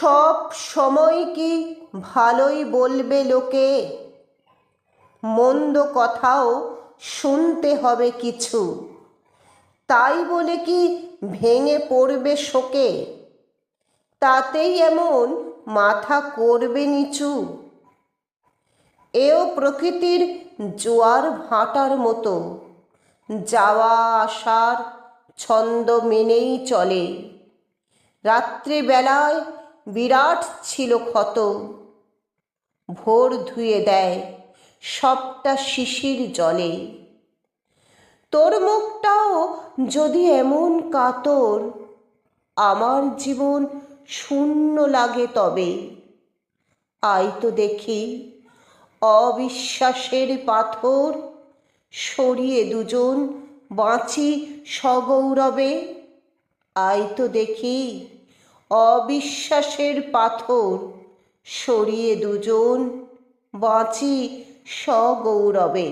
সব সময় কি ভালোই বলবে লোকে? মন্দ কথাও শুনতে হবে কিছু। তাই বলে কি ভেঙে পড়বে শোকে? তাতেই এমন মাথা করবে নিচু। এও প্রকৃতির জোয়ার ভাটার মতো। যাওয়া, আসার ছন্দ মেনেই চলে। রাত্রিবেলায় বিরাট ছিল ক্ষত। ভোর ধুয়ে দেয় সবটা শিশির জলে। তোর মুখটাও যদি এমন কাতর, আমার জীবন শূন্য লাগে তবে। আই তো দেখি, অবিশ্বাসের পাথর, সরিয়ে দুজন বাঁচি সগৌরবে। আই তো দেখি অবিশ্বাসের পাথর সরিয়ে দুজন বাঁচি সগৌরবে